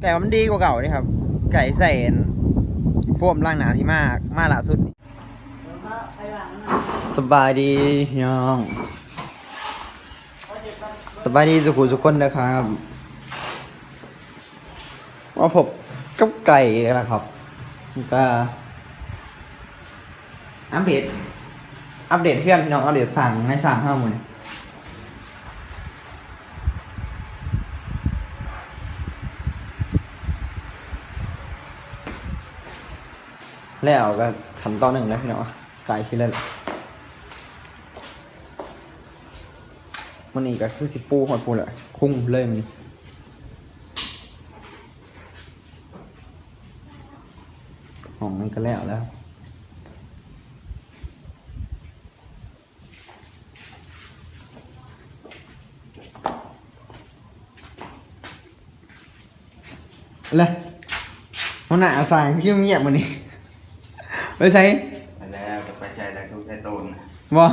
ไก่มันดีกว่าเก่านี่ครับ ไก่ใส่โฟมล่างหนาที่มากมาล่าสุดสบายดีพี่องสบายดีสุขุสุกคนนะครับว่าผมกับไก่แล้วครับก็อัปเดตอัปเดตเพื่อนพี่น้องอัปเดตสั่งในสั่งห้าหมื่น แล้วก็ทำต่อหนึ่งแล้วพี่น้องไก่ชิ้นแรกมันอีกก็คือสิปูหอดปูเลยคุ้งเลยมันหอมมันก็แล้วแล้วเลยมันหนาสายขี้เงียบมันนี่ ไปใช้ไปแล้วจะไปใจแล้วทุกใจตูนบ่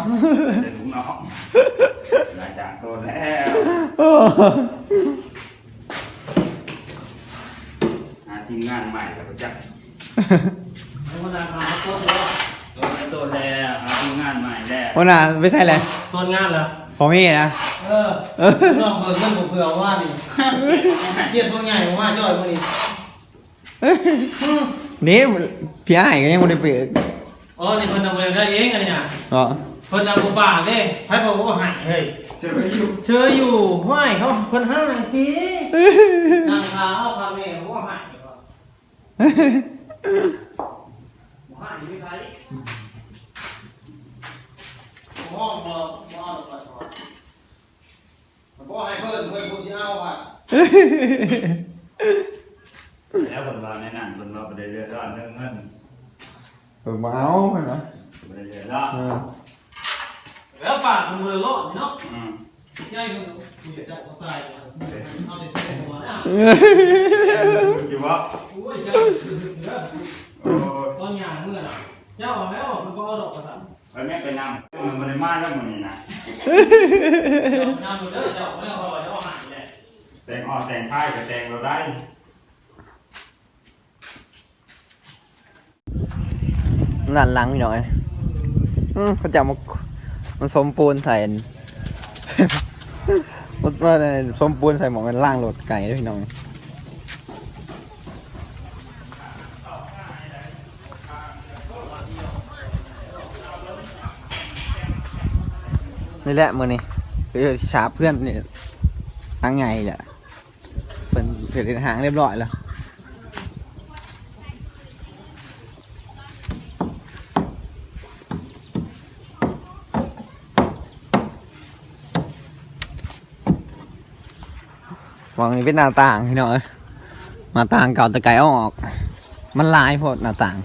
จะลุกน้องหลังจากโตแล้วโอ้หาทีมงานใหม่แล้วก็จักคนอาสาต้นแล้วโตแล้วโตแล้วหาทีมงานใหม่แล้วมันหนาไปใช่เลยต้นงานเหรอพอมีนะเออน้องเบิกเงินผมเผื่อว่านี่เครียดพวกใหญ่ผมว่าย่อยพวกนี้ นี่พี่ไอ้ายก็ยังไม่ได้เปิดอ๋อนี่คนทำเองได้เองอันนี้น่ะอ๋อคนทำบุปผาเด้ให้ผมก็หายเฮ้ยเจออยู่เชื่ออยู่ห้วยเขาคนห้ายตีนางขาวพาแม่ผมก็หายหายไม่ใช่ห้องบ่บ่เอาก่อนบ่ให้เพิ่นเพิ่นผู้สิเอาอะ แล้วคนเราในนั้นคนเราไปเรื่อยๆแล้วเรื่องเงินเออมาเอาไปเนาะไปเรื่อยๆแล้วเออแล้วปากมันมือรอดเนาะอืมใช่มึงมึงอย่าจับเขาตายเอาในเส้นหัวนะคิดว่าโอ้ยเจ้าเนื้อโอ้ยตอนหยาเมื่อน่ะเจ้าเอาแล้วมันก็เอาดอกกระสับไปแม่ไปนำมันไม่ได้มาแล้วมันนี่นะน้ำมันเด้อเจ้าไม่เอาเจ้าหายแหละแต่งออกแต่งท้ายกับแต่งเราได้ หนานหลังพี่น้อยอืมเขาจะมามันสมปูนใส่มันว่าสมปูนใส่หมอมันล่างรถไก่ด้วยพี่น้องนี่แหละมือนี่คือชาเพื่อนนี่ทางไงแหละเป็นเสร็จหางเรียบร้อยแล้ว วางนี้เป็นหน้าต่างพี่น้องเอ้ยหน้าต่างเก่าตะไกเอาออก มันลายโพดหน้าต่าง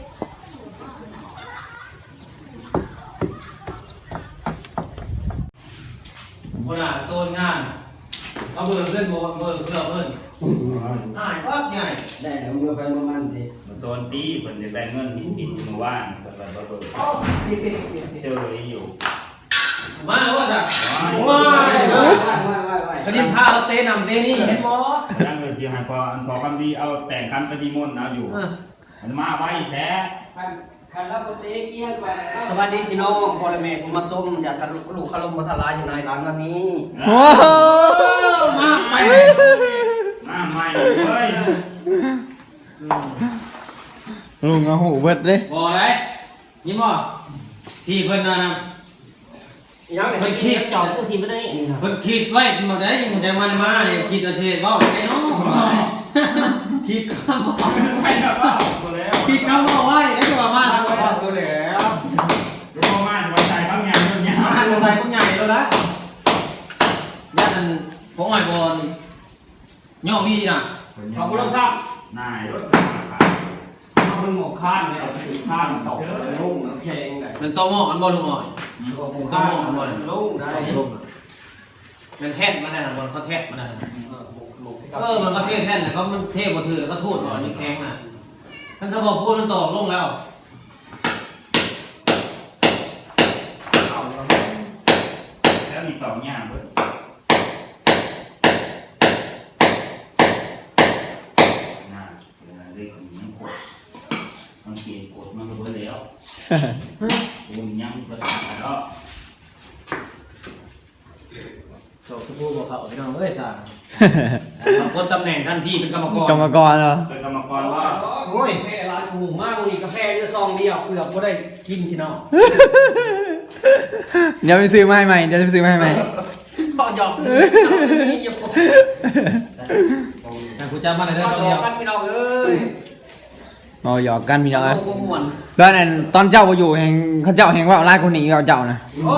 คนอะโดนงานเอาเบอร์เพื่อนบอกว่าเบอร์เพื่อนเพื่อนหายปั๊บใหญ่ได้แล้วมือไปประมาณที่มันโดนตีคนจะแบ่งเงินหินหินอยู่เมื่อวานแต่เราเราอ๋อปิดปิดปิดเชื่ออยู่ มาแล้วว่าจ้ะว้าว้ายไหว้ไหว้ไหว้ไหว้คดินท่าเราเตะนำเตะนี่เห็นบ่ยังเลยที่ให้พออันพอคำดีเอาแต่งคันไปดีมนต์เอาอยู่มันมาไว้แท้คันคันรับปฏิเกี่ยวกับสวัสดีพี่น้องพ่อและแม่ผมมาส้มอยากกันลูกขลมมาทลายอยู่ในร้านวันนี้โอ้โหมาไปมาใหม่เลยลุงเอาหูเบิดเลยบ่ได้ยินบ่ที่เพิ่นน่ะนะ ยังไงมันคิดจอดผู้ทีไม่ได้นี่ครับเพิ่นคิดไว้หมดได้ยังจะมันมาเนี่ยคิดอาเชษบ่ไอ้น้องคิดคำว่าไปแล้วเปล่าแล้วคิดคำว่าไว้ได้ตัวมาตัวแล้วดูมาวันใจเขาเนี่ยคนเนี่ยหันกระใส่พวกใหญ่แล้วละย่านผมอ่อยบอลย่องดีน่ะขอบคุณครับนายรถเอาเป็นหมวกข้านเลยเอาถือข้านตกลุ่งน้ำแข็งเลยมันตัวหม้อมันบอลลูกอ่อย ต้องหมวกข้านลุ่งได้มันแทะมันนะบอลเขาแทะมันนะเออมันก็เท่แท่นนะเขามันเท่บนถือเขาทูดหน่อยมันแข็งน่ะท่านสมบูรณ์พูดมันตอกลงแล้วแล้วมีต่อเนี่ยเว้ยหน้าเวลาเด็กมันกดมันเกลียดกดมันก็เบื่อแล้ว คุณยังประสาทแล้วโตคือผู้บอกเขาพี่น้องเอ้ยสารคนตำแหน่งทันทีเป็นกรรมกรกรรมกรเหรอเป็นกรรมกรว่าโอ้ยแม่ร้านหูมากวันนี้กาแฟเรือซองเดียวเกือบก็ได้กินพี่น้องเดี๋ยวไปซื้อมาให้ใหม่เดี๋ยวจะไปซื้อมาให้ใหม่พอหยอกนี่หยอกแต่กูจำมาเลยพได้อตอนหยเดีอยกวกันพี่น้องเอ้ย เอาหยอกกันพี่น้องเอ้ยโอ้ม่วนตอนนั้นตอนเจ้าบ่อยู่แห่งเขาเจ้าแห่งว่าไล่คนหนีเอาเจ้านะโอ้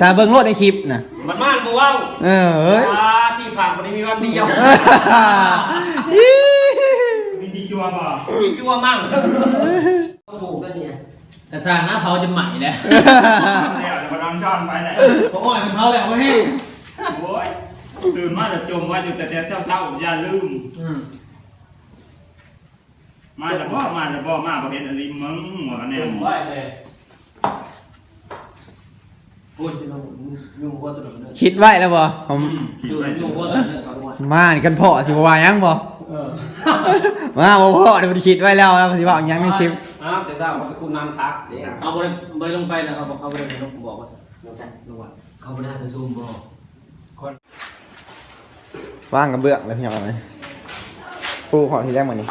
ถ้าเบิ่งรถในคลิปนะมันมากบ่ว้าวเออเอ้ย อ่าที่ผ่านวันนี้มีวันเดียวมีดีจัวป่ะมีจั่วมั่งถูกกันเนี่ยแต่สารหน้าเผาจะใหม่แล้วแล้วจะมาดำช้อนไปแหละผมอ่อยมันเผาแล้วเว้ยโอ้ยตื่นมาจะจมว่าจุดแต่เช้าเช้าอย่าลืมอื มมาจะบ่มาจะบ่มาประเภทอะไรมึงหมดคะแนนไหวเลยพูดจะลงยุ่งหัวตัวหนึ่งเลยคิดไว้แล้วบ่ผมคิดยุ่งไปยุ่งหัวตัวหนึ่งครับว่ามานี่กันพ่อสิบ่ว่าหยังบ่เออมาบ่พ่อเดี๋ยวมันคิดไว้แล้วแล้วสิว่าหยังในคลิปอ้าวแต่ทราบว่าเป็นคุณนำพักเดี๋ยวเอาบริบริลงไปนะเขาบอกเขาบริลงบอกว่าน้องแซ่ลงวันเขาไม่ได้ไปซูมบอกว่างกับเบื้องเลยพี่น้องเอ้ยปูขอทีแรกมานี่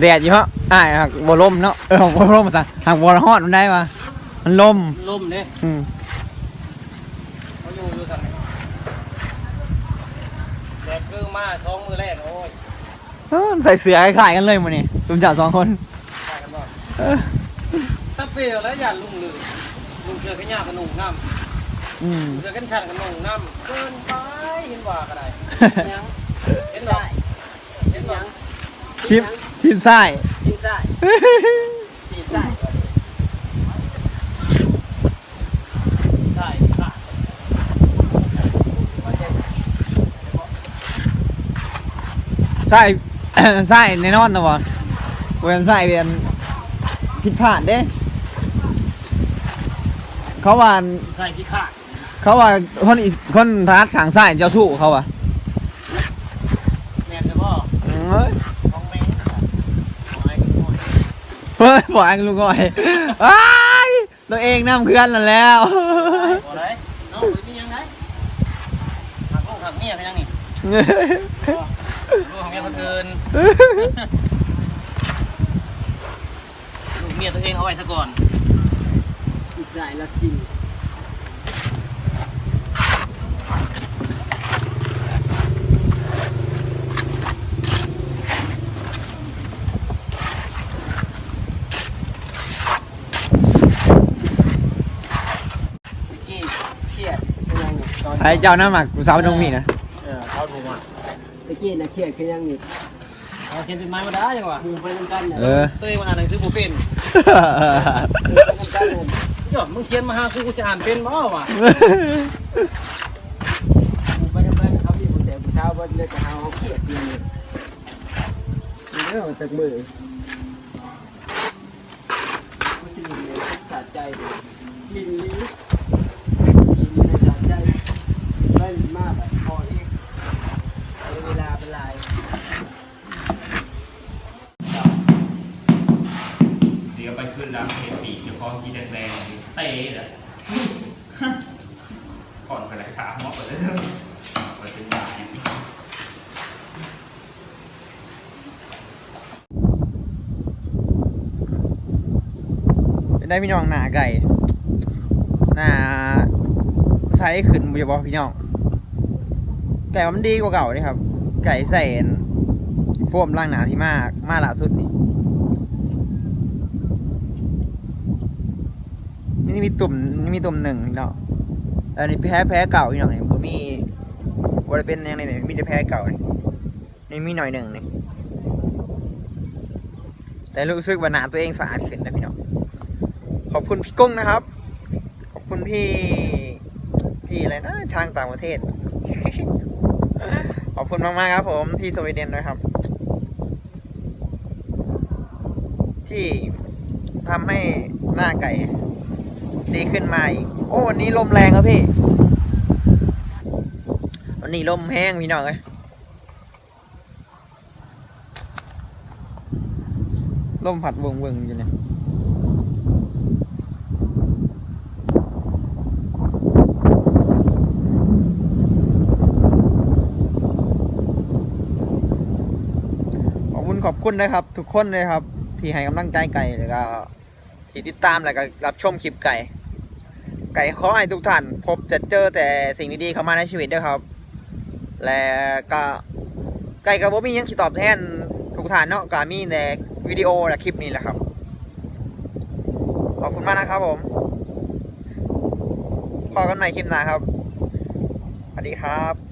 แดดอยู่ฮะอ้ายหักบ่ลมเนาะเออบ่ลมซะหักบ่ร้อนมันได้ปะมันลมล่มเนี่ยอืมเขาอยู่อยู่ทางไหนแดดคือมาสองมือแรกโอ้ยเออใส่เสื้อคล้ายๆกันเลยมื้อนี้ตุ่มเจ้าสองคนใช่กันบ่เออถ้าเปรี้ยวแล้วอย่าลุ่งลืมลุงเชือกันยากกันหนุ่งน้อืมำเชือกันชันกันหนุ่งน้ำเกินไปเห็นว่าก็ได้ยังเห็นหรอเห็นยังทีม ทีมซ้ายกินได้กินได้ได้ค่ะซ้ายซ้แน่นอนนะบ่เว้นซ้ายเวียนผิดพลาดเด้ เขาว่าใส่ขี้ขาดเขาว่าคนอีคนทาร์ข้างซ้ายเจ้าสู้เขาวะ แม่นจะบ่ เฮ้ย ของแม่ของไอ้กันหน่อย เฮ้ยบอกอังลุงก่อยอ้ายตัวเองน้ำเคลื่อนนั่นแล้วบ่ได้น้องบ่มียังไงหักลูกหักเมียกันยังนี่ลูกของเมียคนอื่นลูกเมียตัวเองเอาไว้ซะก่อน ใส่ละจริง กี้เครียดเป็นยังไงต อนไอ้เจ้าหน้าหมักกูสาวตรงนี้นะเออเขาถูกมาตะกี้นะเครียดคือยังนี่เอาเขียนจดหมายมาได้ยังวะหูไปนำกันเนี่ยเออตัวเองมันอ่านหนังสือบ่เป็นนำกันเลยยอดมึงเขียนมาหากูกูสิอ่านเป็นบ่วะหูไปนำกันเขามีผู้แต่ผู้สาวว่าเลยจะหาเขาเครียดเดียวนี่เรื่องจากมือผู้สิเนี่ยสะใจเลยลินลีลินในสะใจได้มากแบบพอเองเอาเวลาเป็นไร เดี๋ยวไปขึ้นดำเห็ดปีกจะคล้องกีแดงๆเตะเลย ก่อนไปไหนขาหมอไปเลยไปเป็นบาท ได้พี่น้องหน้าไก่หน้าใส่ขึ้นบ่บ่พี่น้องไก่มันดีกว่าเก่านี่ครับ ไก่ใส่โฟมล่างหนาที่มากมาล่าสุดนี่นี่มีตุ่มนี่มีตุ่มหนึ่งพี่น้องอันนี้แพ้แพ้เก่าพี่น้องนี่ผมมีว่าเป็นยังไงเนี่ยมีแต่แพ้เก่านี่นี่มีหน่อยหนึ่งนี่แต่รู้สึกว่าหนาตัวเองสะอาดขึ้นนะพี่น้อง ขอบคุณพี่กุ้งนะครับ ขอบคุณพี่ พี่อะไรนะทางต่างประเทศ ขอบคุณมากๆครับ ผมที่สวีเดนนะครับ ที่ทำให้หน้าไก่ดีขึ้นมาอีก โอ้วันนี้ลมแรงครับพี่ วันนี้ลมแห้งพี่น้องเอ้ยลมผัดวงวงๆอยู่เนี่ย คุณขอบคุณนะครับ ทุกคนเลยครับ ที่ให้กำลังใจไก่แล้วก็ที่ติดตามแล้วก็รับชมคลิปไก่ ไก่ขอให้ทุกท่าน พบจะเจอแต่สิ่งดีๆเข้ามาในชีวิตด้วยครับ และก็ไก่กับผมมียังสิตอบแทนทุกท่านเนาะก็มีแต่วิดีโอและคลิปนี้แหละครับขอบคุณมากนะครับผมพอกันใหม่คลิปหน้าครับสวัสดีครับ